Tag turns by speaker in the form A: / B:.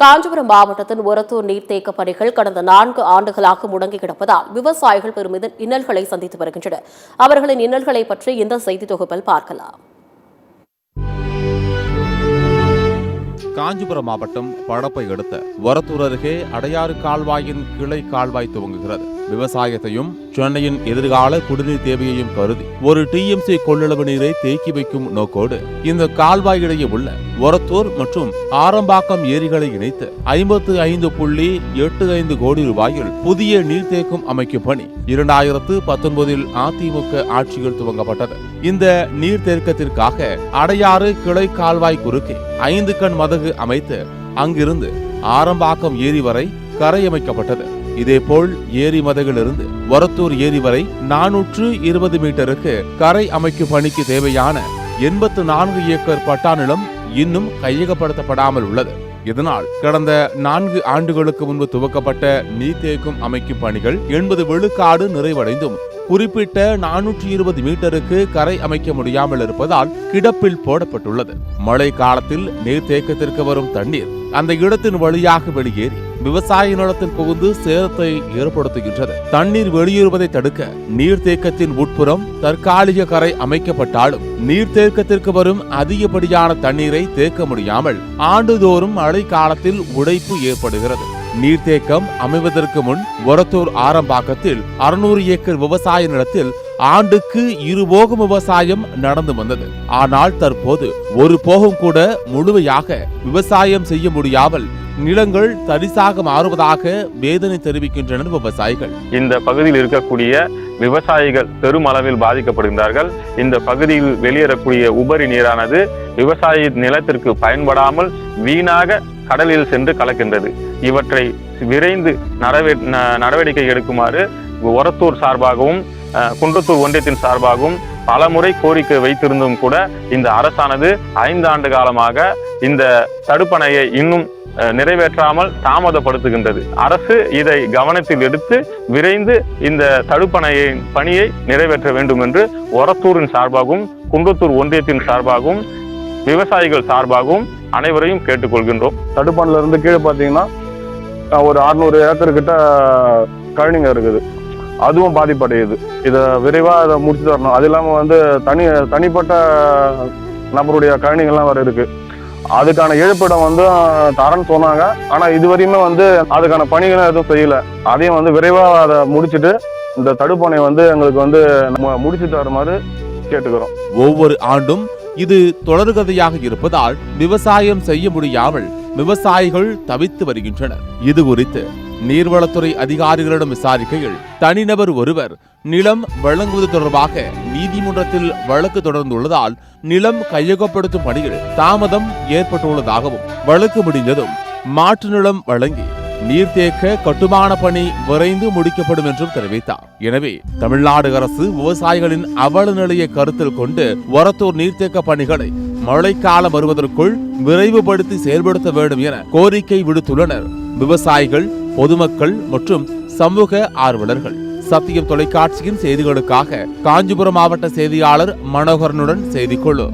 A: காஞ்சிபுரம் மாவட்டத்தின் ஒரத்தூர் நீர்த்தேக்க பணிகள் கடந்த நான்கு ஆண்டுகளாக முடங்கி கிடப்பதால் விவசாயிகள் பெரும் இன்னல்களை சந்தித்து வருகின்றனர் அவர்களின் இன்னல்களை பற்றி இந்த செய்தி தொகுப்பில் பார்க்கலாம்.
B: காஞ்சிபுரம் மாவட்டம் படப்பை அடுத்த ஒரத்தூர் அருகே அடையாறு கால்வாயின் கிளை கால்வாய் துவங்குகிறது. விவசாயத்தையும் சென்னையின் எதிர்கால குடிநீர் தேவையையும் கருதி ஒரு டிஎம்சி கொள்ளளவு நீரை தேக்கி வைக்கும் நோக்கோடு இந்த கால்வாய் இடையே உள்ள ஒரத்தூர் மற்றும் ஆரம்பாக்கம் ஏரிகளை இணைத்து ஐம்பத்து ஐந்து புள்ளி எட்டு ஐந்து கோடி ரூபாயில் புதிய நீர்த்தேக்கம் அமைக்கும் பணி இரண்டாயிரத்து பத்தொன்பதில் அதிமுக ஆட்சியில் துவங்கப்பட்டது. இந்த நீர்த்தேக்கத்திற்காக அடையாறு கிளை கால்வாய் குறுக்கே ஐந்து கண் மதகு அமைத்து அங்கிருந்து ஆரம்பாக்கம் ஏரி வரை கரையமைக்கப்பட்டது. இதேபோல் ஏரி மதகிலிருந்து வரத்தூர் ஏரி வரை நானூற்று இருபது மீட்டருக்கு கரை அமைக்கும் பணிக்கு தேவையான எண்பத்து நான்கு ஏக்கர் பட்டா நிலம் இன்னும் கையகப்படுத்தப்படாமல் உள்ளது. இதனால் கடந்த நான்கு ஆண்டுகளுக்கு முன்பு துவக்கப்பட்ட நீர்த்தேக்கம் அமைக்கும் பணிகள் எண்பது விழுக்காடு நிறைவடைந்தும் குறிப்பிட்ட நானூற்றி இருபது மீட்டருக்கு கரை அமைக்க முடியாமல் இருப்பதால் கிடப்பில் போடப்பட்டுள்ளது. மழை காலத்தில் நீர்த்தேக்கத்திற்கு வரும் தண்ணீர் அந்த இடத்தின் வழியாக வெளியேறி விவசாய நிலத்தில் புகுந்து சேதத்தை ஏற்படுத்துகின்றது. தண்ணீர் வெளியேறுவதை தடுக்க நீர்த்தேக்கத்தின் உட்புறம் தற்காலிக கரை அமைக்கப்பட்டாலும் நீர்த்தேக்கத்திற்கு வரும் அதிகப்படியான தண்ணீரை தேக்க முடியாமல் ஆண்டுதோறும் மழை காலத்தில் உடைப்பு ஏற்படுகிறது. நீர்த்தேக்கம் அமைவதற்கு முன் ஒரத்தூர் ஆரம்பாக்கத்தில் அறுநூறு ஏக்கர் விவசாய நிலத்தில் ஆண்டுக்கு இரு போகம் விவசாயம் நடந்து வந்தது. ஆனால் தற்போது ஒரு போகம் கூட முழுமையாக விவசாயம் செய்ய முடியாமல் நிலங்கள் தரிசாக மாறுவதாக வேதனை தெரிவிக்கின்றனர் விவசாயிகள்.
C: இந்த பகுதியில் இருக்கக்கூடிய விவசாயிகள் பெருமளவில் பாதிக்கப்படுகின்றார்கள். இந்த பகுதியில் வெளியேறக்கூடிய உபரி நீரானது விவசாய நிலத்திற்கு பயன்படாமல் வீணாக கடலில் சென்று கலக்கின்றது. இவற்றை விரைந்து நடவே நடவடிக்கை எடுக்குமாறு ஒரத்தூர் சார்பாகவும் குன்றத்தூர் ஒன்றியத்தின் சார்பாகவும் பலமுறை கோரிக்கை வைத்திருந்தும் கூட இந்த அரசானது ஐந்து ஆண்டு காலமாக இந்த தடுப்பணையை இன்னும் நிறைவேற்றாமல் தாமதப்படுத்துகின்றது. அரசு இதை கவனத்தில் எடுத்து விரைந்து இந்த தடுப்பணையின் பணியை நிறைவேற்ற வேண்டும் என்று ஒரத்தூரின் சார்பாகவும் குன்றத்தூர் ஒன்றியத்தின் சார்பாகவும் விவசாயிகள் சார்பாகவும் அனைவரையும் கேட்டுக்கொள்கின்றோம்.
D: தடுப்பான்ல இருந்து கீழே பார்த்தீங்கன்னா ஒரு அறுநூறு ஏக்கர் கிட்ட கழனிங்க இருக்குது. அதுவும் பாதிப்படையுது. இதை விரைவாக அதை முடிச்சு தரணும் அது இல்லாமல் வந்து தனி தனிப்பட்ட நபருடைய கழனிகள்லாம் வேறு இருக்குது அதுக்கான இழப்பீடம் வந்து அஹ், தரேன்னு சொன்னாங்க. ஆனால் இதுவரையுமே வந்து அதுக்கான பணிகளும் எதுவும் செய்யல. அதையும் வந்து விரைவாக அதை முடிச்சுட்டு இந்த தடுப்பணை வந்து எங்களுக்கு வந்து நம்ம முடிச்சு தருமாறு கேட்டுக்கிறோம்.
B: ஒவ்வொரு ஆண்டும் இது தொடர்கதையாக இருப்பதால் விவசாயம் செய்ய முடியாமல் விவசாயிகள் தவித்து வருகின்றனர். இது குறித்து நீர்வளத்துறை அதிகாரிகளிடம் விசாரிக்கையில் தனிநபர் ஒருவர் நிலம் வழங்குவது தொடர்பாக நீதிமன்றத்தில் வழக்கு தொடர்ந்துள்ளதால் நிலம் கையகப்படுத்தும் பணியில் தாமதம் ஏற்பட்டுள்ளதாகவும் வழக்கு முடிந்ததும் மாற்று நிலம் வழங்கி நீர்த்தேக்க கட்டுமான பணி விரைந்து முடிக்கப்படும் என்றும் தெரிவித்தார். எனவே தமிழ்நாடு அரசு விவசாயிகளின் அவல நிலையை கருத்தில் கொண்டு ஒரத்தூர் நீர்த்தேக்க பணிகளை மழைக்காலம் வருவதற்குள் விரைவுபடுத்தி செயல்படுத்த வேண்டும் என கோரிக்கை விடுத்துள்ளனர். விவசாயிகள் பொதுமக்கள் மற்றும் சமூக ஆர்வலர்கள். சத்தியம் தொலைக்காட்சியின் செய்திகளுக்காக காஞ்சிபுரம் மாவட்ட செய்தியாளர் மனோகரனுடன் செய்திக்குழு.